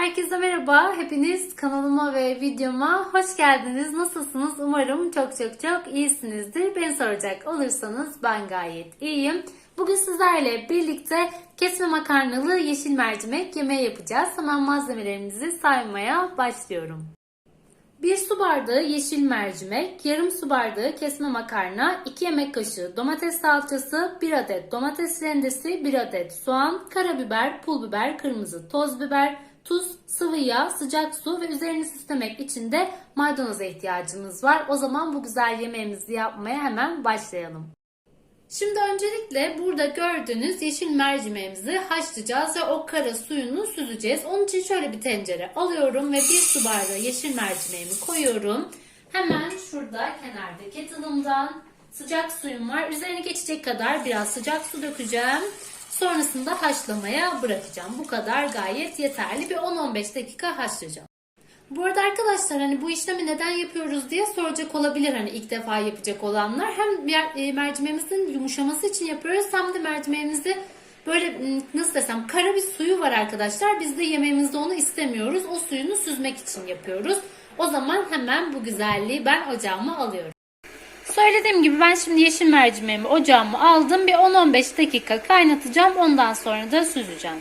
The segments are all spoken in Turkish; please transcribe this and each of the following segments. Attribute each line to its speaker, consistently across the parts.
Speaker 1: Herkese merhaba. Hepiniz kanalıma ve videoma hoş geldiniz. Nasılsınız? Umarım çok çok çok iyisinizdir. Beni soracak olursanız ben gayet iyiyim. Bugün sizlerle birlikte kesme makarnalı yeşil mercimek yemeği yapacağız. Hemen malzemelerimizi saymaya başlıyorum. 1 su bardağı yeşil mercimek, yarım su bardağı kesme makarna, 2 yemek kaşığı domates salçası, 1 adet domates rendesi, 1 adet soğan, karabiber, pul biber, kırmızı toz biber, tuz, sıvı yağ, sıcak su ve üzerini süslemek için de maydanoza ihtiyacımız var. O zaman bu güzel yemeğimizi yapmaya hemen başlayalım. Şimdi öncelikle burada gördüğünüz yeşil mercimeğimizi haşlayacağız ve o kara suyunu süzeceğiz. Onun için şöyle bir tencere alıyorum ve bir su bardağı yeşil mercimeğimi koyuyorum. Hemen şurada kenarda kettle'ımdan sıcak suyum var. Üzerine geçecek kadar biraz sıcak su dökeceğim. Sonrasında haşlamaya bırakacağım. Bu kadar gayet yeterli. Bir 10-15 dakika haşlayacağım. Bu arada arkadaşlar hani bu işlemi neden yapıyoruz diye soracak olabilir hani ilk defa yapacak olanlar. Hem e, mercimeğimizin yumuşaması için yapıyoruz hem de mercimeğimizi böyle m, nasıl desem kara bir suyu var arkadaşlar. Biz de yemeğimizde onu istemiyoruz. O suyunu süzmek için yapıyoruz. O zaman hemen bu güzelliği ben ocağıma alıyorum. Söylediğim gibi ben şimdi yeşil mercimeğimi ocağıma aldım. Bir 10-15 dakika kaynatacağım. Ondan sonra da süzeceğim.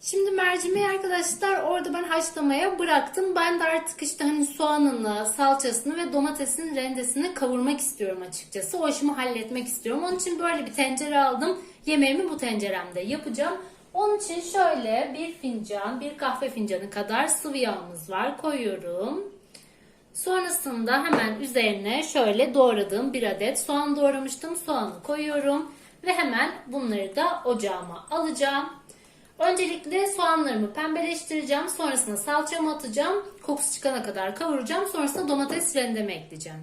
Speaker 1: Şimdi mercimeği arkadaşlar orada ben haşlamaya bıraktım. Ben de artık işte hani soğanını, salçasını ve domatesin rendesini kavurmak istiyorum açıkçası. O işimi halletmek istiyorum. Onun için böyle bir tencere aldım. Yemeğimi bu tenceremde yapacağım. Onun için şöyle bir fincan, bir kahve fincanı kadar sıvı yağımız var. Koyuyorum. Sonrasında hemen üzerine şöyle doğradığım bir adet soğan doğramıştım. Soğanı koyuyorum ve hemen bunları da ocağıma alacağım. Öncelikle soğanlarımı pembeleştireceğim. Sonrasında salçamı atacağım. Kokusu çıkana kadar kavuracağım. Sonrasında domates rendeme ekleyeceğim.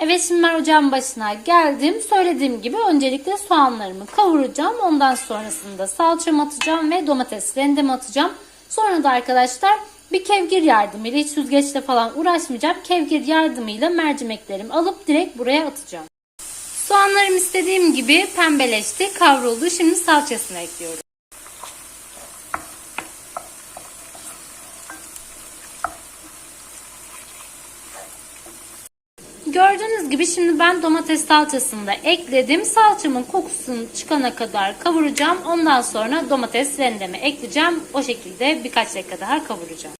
Speaker 1: Evet şimdi ben ocağın başına geldim. Söylediğim gibi öncelikle soğanlarımı kavuracağım. Ondan sonrasında salçamı atacağım ve domates rendeme atacağım. Sonra da arkadaşlar bir kevgir yardımıyla hiç süzgeçle falan uğraşmayacağım. Kevgir yardımıyla mercimeklerimi alıp direkt buraya atacağım. Soğanlarım istediğim gibi pembeleşti, kavruldu. Şimdi salçasını ekliyorum. Gördüğünüz gibi şimdi ben domates salçasını da ekledim. Salçamın kokusunu çıkana kadar kavuracağım. Ondan sonra domates rendeme ekleyeceğim. O şekilde birkaç dakika daha kavuracağım.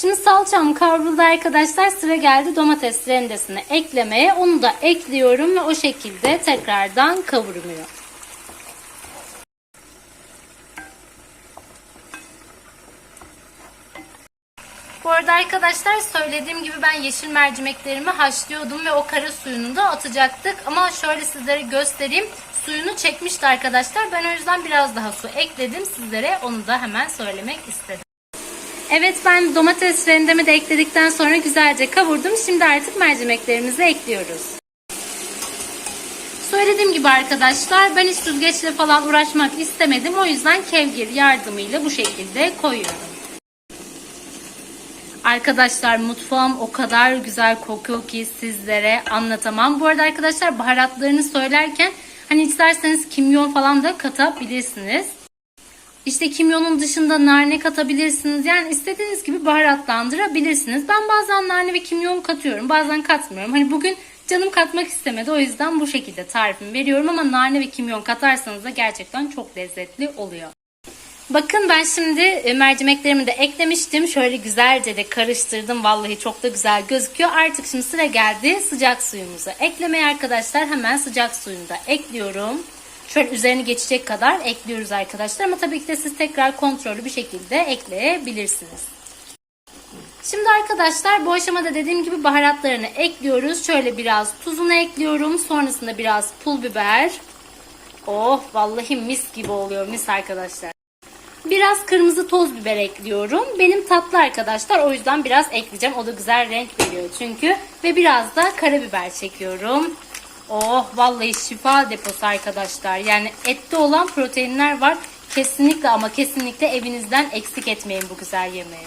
Speaker 1: Şimdi salçam kavruldu arkadaşlar. Sıra geldi domates rendesini eklemeye. Onu da ekliyorum ve o şekilde tekrardan kavuruyor. Bu arada arkadaşlar söylediğim gibi ben yeşil mercimeklerimi haşlıyordum ve o kara suyunu da atacaktık. Ama şöyle sizlere göstereyim. Suyunu çekmişti arkadaşlar. Ben o yüzden biraz daha su ekledim sizlere. Onu da hemen söylemek istedim. Evet ben domates rendemi de ekledikten sonra güzelce kavurdum. Şimdi artık mercimeklerimizi ekliyoruz. Söylediğim gibi arkadaşlar ben hiç süzgeçle falan uğraşmak istemedim. O yüzden kevgir yardımıyla bu şekilde koyuyorum. Arkadaşlar mutfağım o kadar güzel kokuyor ki sizlere anlatamam. Bu arada arkadaşlar baharatlarını söylerken hani isterseniz kimyon falan da katabilirsiniz. İşte kimyonun dışında nane katabilirsiniz. Yani istediğiniz gibi baharatlandırabilirsiniz. Ben bazen nane ve kimyon katıyorum. Bazen katmıyorum. Hani bugün canım katmak istemedi. O yüzden bu şekilde tarifimi veriyorum. Ama nane ve kimyon katarsanız da gerçekten çok lezzetli oluyor. Bakın ben şimdi e, mercimeklerimi de eklemiştim. Şöyle güzelce de karıştırdım. Vallahi çok da güzel gözüküyor. Artık şimdi sıra geldi sıcak suyumuza. Eklemeye arkadaşlar hemen sıcak suyunu da ekliyorum. Şöyle üzerini geçecek kadar ekliyoruz arkadaşlar. Ama tabii ki de siz tekrar kontrollü bir şekilde ekleyebilirsiniz. Şimdi arkadaşlar bu aşamada dediğim gibi baharatlarını ekliyoruz. Şöyle biraz tuzunu ekliyorum. Sonrasında biraz pul biber. Oh vallahi mis gibi oluyor mis arkadaşlar. Biraz kırmızı toz biber ekliyorum. Benim tatlı arkadaşlar o yüzden biraz ekleyeceğim. O da güzel renk veriyor çünkü. Ve biraz da karabiber çekiyorum. Oh vallahi şifa deposu arkadaşlar. Yani ette olan proteinler var. Kesinlikle ama kesinlikle evinizden eksik etmeyin bu güzel yemeği.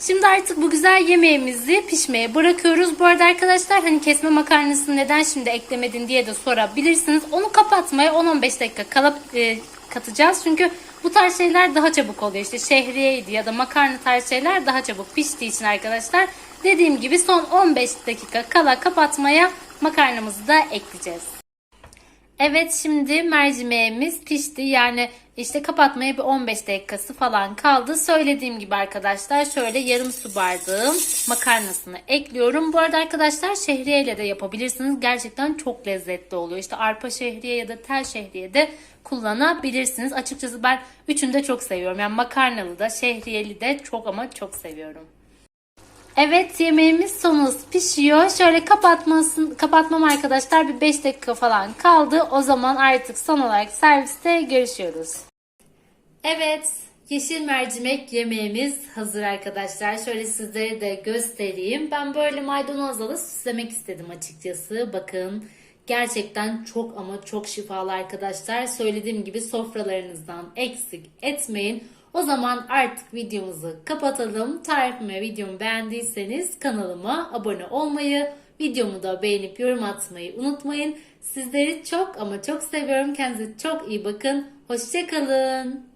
Speaker 1: Şimdi artık bu güzel yemeğimizi pişmeye bırakıyoruz. Bu arada arkadaşlar hani kesme makarnasını neden şimdi eklemedin diye de sorabilirsiniz. Onu kapatmaya 10-15 dakika kalıp e, katacağız. Çünkü bu tarz şeyler daha çabuk oluyor. İşte şehriyeydi ya da makarna tarz şeyler daha çabuk piştiği için arkadaşlar. Dediğim gibi son 15 dakika kala kapatmaya makarnamızı da ekleyeceğiz. Evet şimdi mercimeğimiz pişti. Yani işte kapatmaya bir 15 dakikası falan kaldı. Söylediğim gibi arkadaşlar şöyle yarım su bardağı makarnasını ekliyorum. Bu arada arkadaşlar şehriye ile de yapabilirsiniz. Gerçekten çok lezzetli oluyor. İşte arpa şehriye ya da tel şehriye de kullanabilirsiniz. Açıkçası ben üçünü de çok seviyorum. Yani makarnalı da şehriyeli de çok ama çok seviyorum. Evet yemeğimiz son hız pişiyor. Şöyle kapatmasın, kapatmam arkadaşlar bir 5 dakika falan kaldı. O zaman artık son olarak serviste görüşüyoruz. Evet yeşil mercimek yemeğimiz hazır arkadaşlar. Şöyle sizlere de göstereyim. Ben böyle maydanozla da süslemek istedim açıkçası. Bakın gerçekten çok ama çok şifalı arkadaşlar. Söylediğim gibi sofralarınızdan eksik etmeyin. O zaman artık videomuzu kapatalım. Tarifimi videomu beğendiyseniz kanalıma abone olmayı, videomu da beğenip yorum atmayı unutmayın. Sizleri çok ama çok seviyorum. Kendinize çok iyi bakın. Hoşçakalın.